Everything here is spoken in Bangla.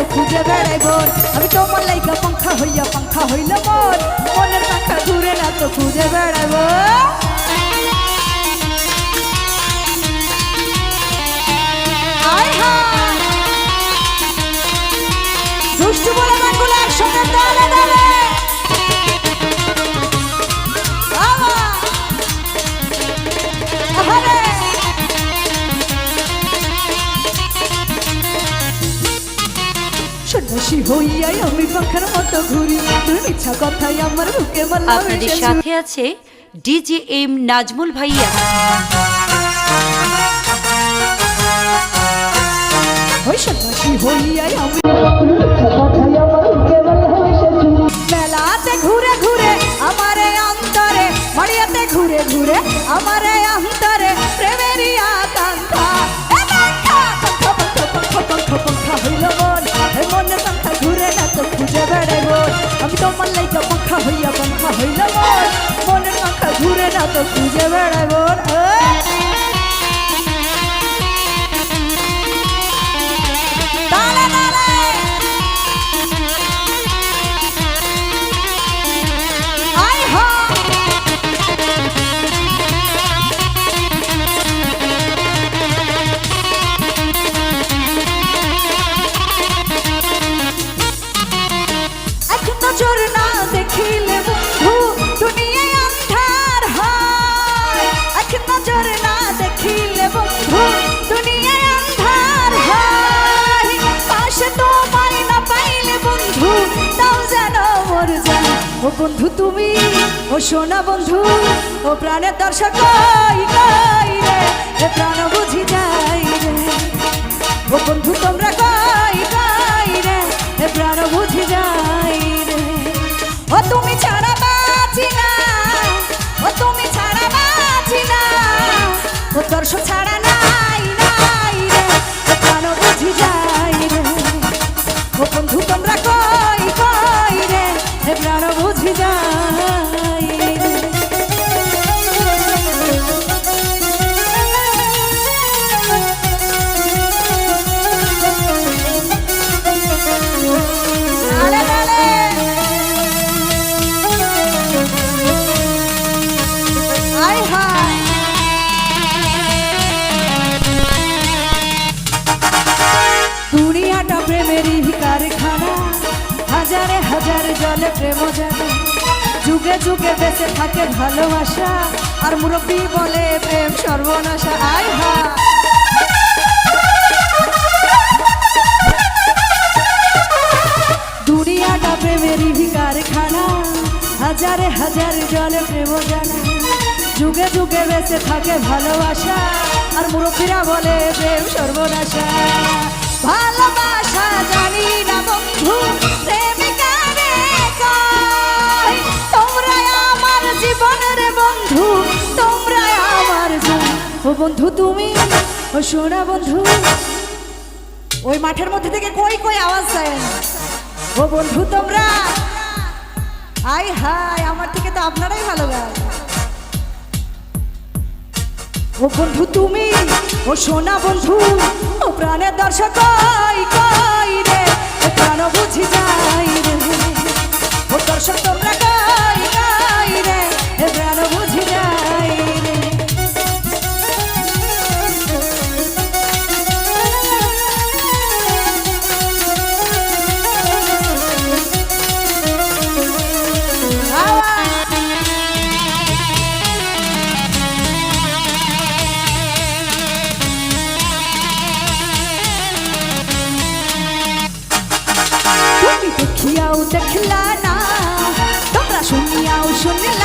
তো খুঁজে বেড়াই বোন। আমি তোমার লাইকা পাঙ্খা হইয়া পাঙ্খা হইল মন মনের পাখা ঘুরে না তো খুঁজে বেড়াই বোন। হইয়াই আমি পাখার মতো ঘুরি। তুমি মিথ্যা কথাই আমার বুকে মারলাম আপনাদের সাথে আছে ডিজে এম নাজমুল ভাইয়া। সন্ন্যাসী হইয়াই আমি তো খুঁজে বেড়াই বন্ধু তুমি, ও সোনা বন্ধু, ও প্রাণের দর্শক প্রাণ বুঝি যাই রে। ও বন্ধু তোমরা কই কই রে এ প্রাণ বুঝি যাই রে। ও তুমি ছাড়া বাঁচি না, ও তুমি ছাড়া বাঁচি না, ও দর্শক ছাড়া ও বন্ধু তোমরা কই কই রে এ প্রাণ বুঝি হাজারে হাজারে জলে প্রেম জানে। যুগে যুগে বেঁচে থাকে ভালোবাসা। আর মুরব্বী বলে প্রেম সর্বনাশা। আয় হায় দুনিয়াটা প্রেমেরই কারখানা। হাজারে হাজারে জলে প্রেম জানা। যুগে যুগে বেঁচে থাকে ভালোবাসা। আর মুরব্বীরা বলে প্রেম সর্বনাশা। ভালোবাসা বন্ধু তুমি, ও সোনা বন্ধু। ওই মাঠের মধ্যে থেকে কই কই আওয়াজ যায় ও বন্ধু তোমরা, আই হাই আমার থেকে তো আপনারাই ভালো গান। ও বন্ধু তুমি, ও সোনা বন্ধু, ও প্রাণের দর্শক, কই কই রে? প্রাণ বুঝি যাই রে। ও দর্শক তোমরা তুমি দেখলা না তোমরা শুনিয়াও শুনলা